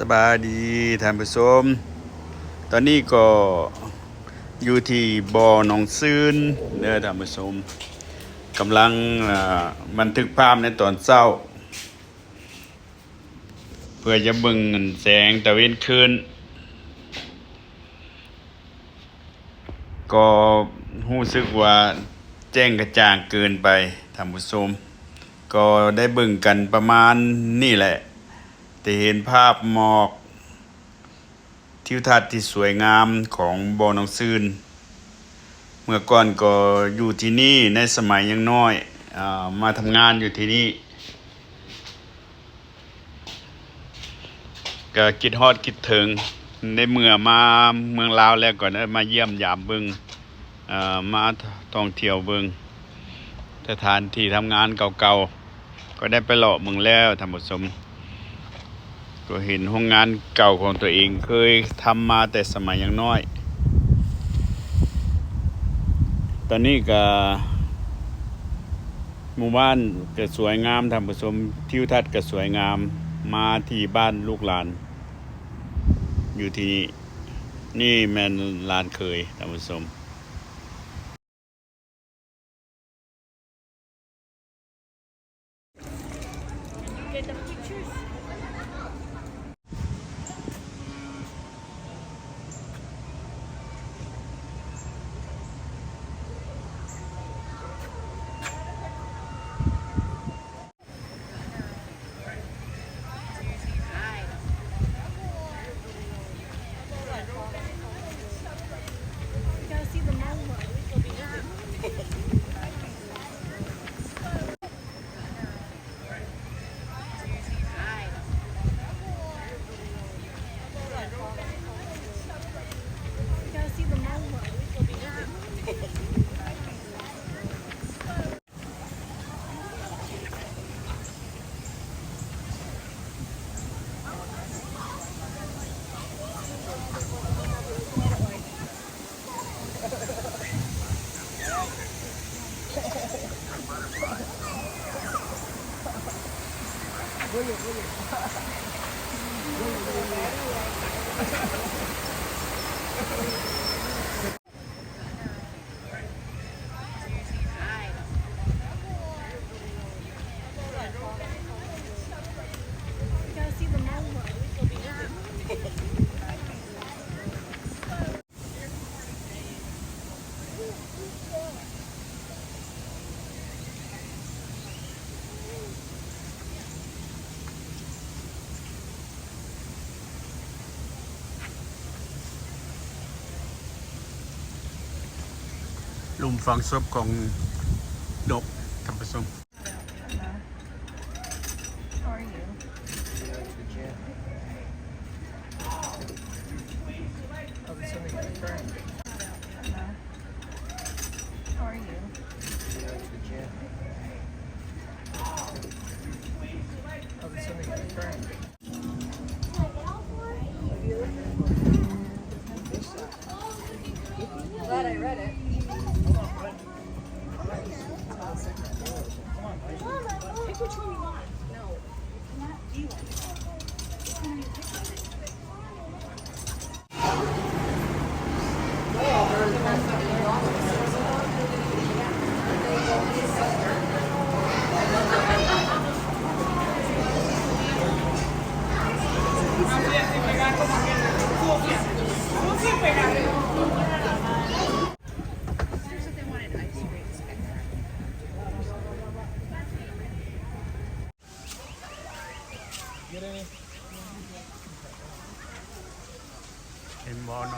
สบายดีท่านผู้ชม ตอนนี้ก็อยู่ที่บ่อหนองซืนเด้อท่านผู้ชมกำลังบันทึกภาพในตอนเช้า เพื่อจะเบิ่งแสงตะเวนคืนก็รู้สึกว่าแจ้งกระจ่างเกินไปท่านผู้ชม ก็ได้เบิ่งกันประมาณนี่แหละ แต่เห็นภาพหมอก ทิวทัศน์ที่สวยงามของบ่อนองซืนเมื่อก่อนก็อยู่ที่นี่ในสมัยยังน้อยอมาทำงานอยู่ที่นี่ก็คิดฮอดคิดถึงในเมื่อมาเมืองลาวแล้วก็ได้มาเยี่ยมยามเบิงมาท่องเที่ยวเบิงสถานที่ทำงานเก่าๆก็ได้ไปเลาะเมืองแล้วท่านผู้ชม ก็เห็นห้องงานเก่าของตัวเองเคยทำมาแต่สมัยยังน้อย ตอนนี้ก็หมู่บ้านก็สวยงามท่านผู้ชมทิวทัศน์ก็สวยงามมาที่บ้านลูกหลาน อยู่ที่นี่นี่แมนลานเคยท่านผู้ชม Thank you. ลุมฝังศพของดกท่านผู้ชม How are you? Oh, there's something in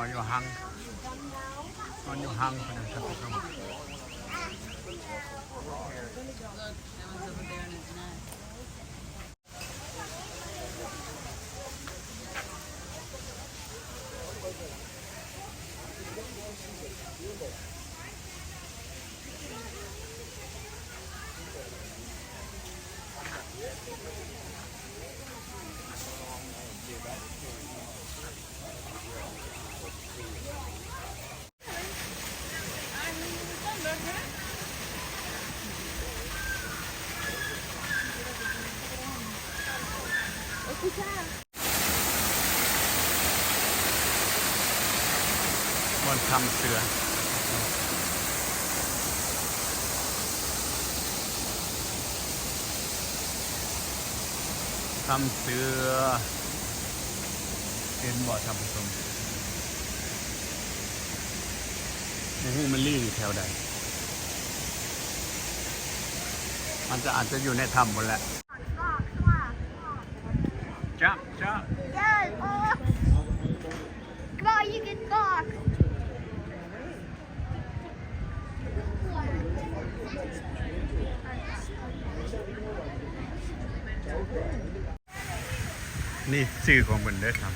นอนอยู่หังนอนอยู่หังคนนั้นท่าน บนทำเสือทำเสือเห็นบ่อทำผสมในหูมันลี่อยู่แถวใด มันจะอาจจะอยู่ในถ้ำหมดแหละ จับจับ Yes, oh. Come on, you can talk. นี่ชื่อของมันเด้อครับ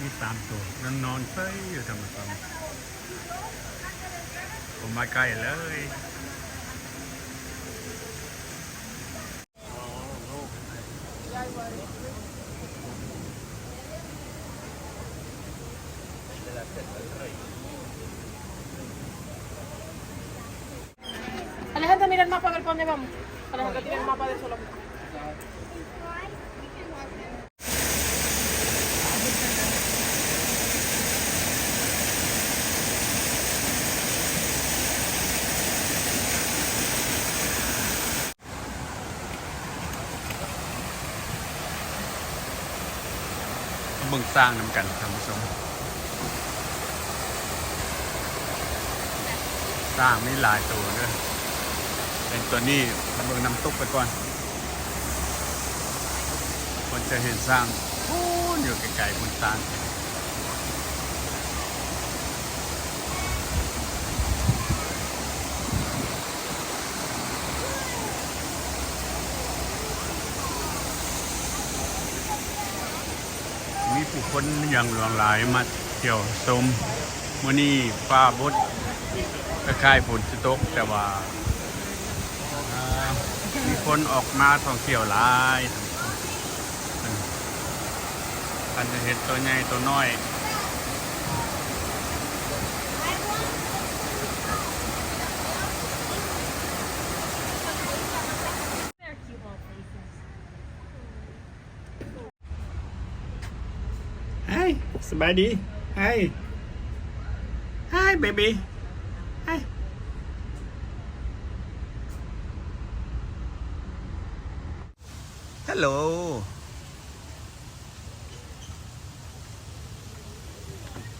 มีสามตัวนั่งนอนเฟ้ยอยู่ทำไมตอนนี้ผมมาใกล้เลย Alejandra, mira el mapa a ver para dónde vamos. Alejandra tiene el mapa de solo. เบิ่ง สร้างน้ำกันท่านผู้ชมสร้างไม่หลายตัวด้วยเป็นตัวนี้เบิ่งน้ำตกไปก่อน คนจะเห็นสร้างพูอยู่ไกลๆบนสร้าง ผู้คนอย่างหลวงหลายมาเที่ยวชมมื่อนี้ฟ้าบดคล้ายๆฝนจะตกแต่ว่าอ่ามีคนออกมาท่องเที่ยวหลายกันจะเห็นตัวใหญ่ตัวน้อย สบายดี Hi Hi baby Hi Hello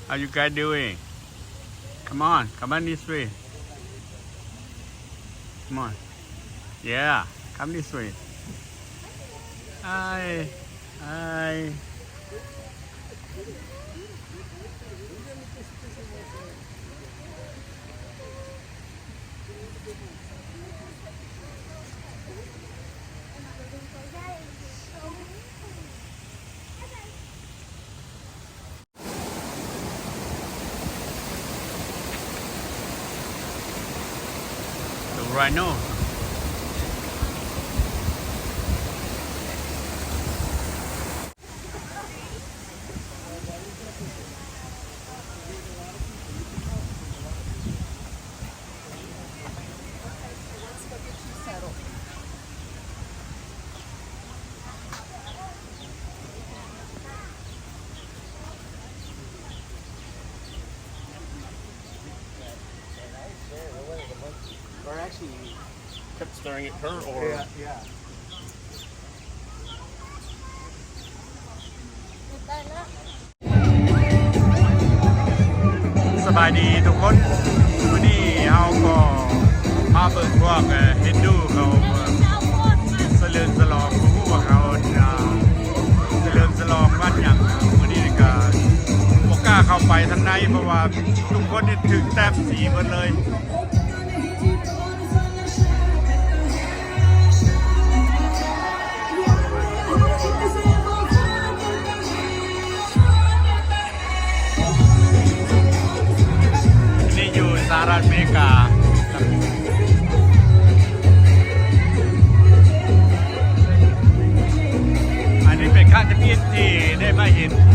How you guys doing Come on come on this way Come on Yeah come this way Hi Hi right now. Kept staring at her or yeah, yeah. สบายดีทุกคนวันนี้เราก็มาเบิกพวกเอ่อฮินดูเขาเอ่อเสลิมฉลองพวกเขาอ่าเสลิมฉลองวันอย่างวันนี้ก็บกล้าเข้าไปทางในเพราะว่าทุกคนนี่ถึงแต้มสีหมดเลย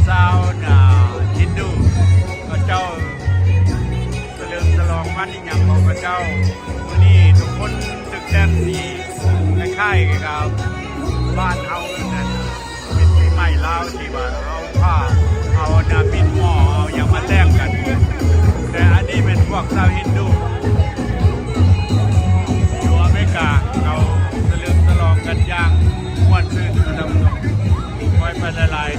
ชาวนาฮินดูพระเจ้าเฉลิมฉลองวันนี้ยังของพระเจ้าวันนี้ทุกคนตึกแต้มสีคล้ายๆกับบ้านเฮานั่นเป็นปีใหม่ลาวที่ว่าเอาผ้าเอานาปินหม้อเอาอย่างมาแต่งกัน แต่อันนี้เป็นพวกชาวฮินดูอยู่อเมริกาเขาเฉลิมฉลองกันอย่างม่วนซื่นดำรงคอยไปละลาย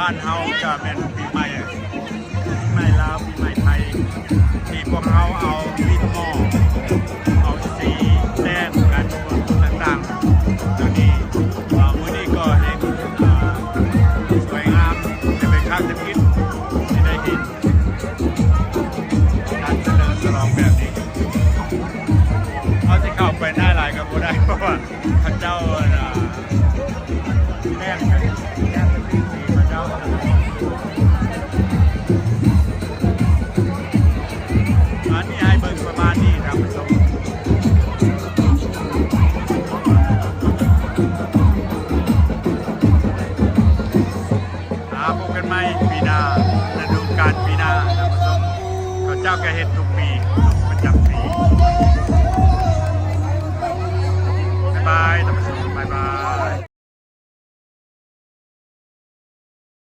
บ้านเฮาจะเป็นปีใหม่ปีใหม่ลาวปีใหม่ไทยที่พวกเฮาเอาวิ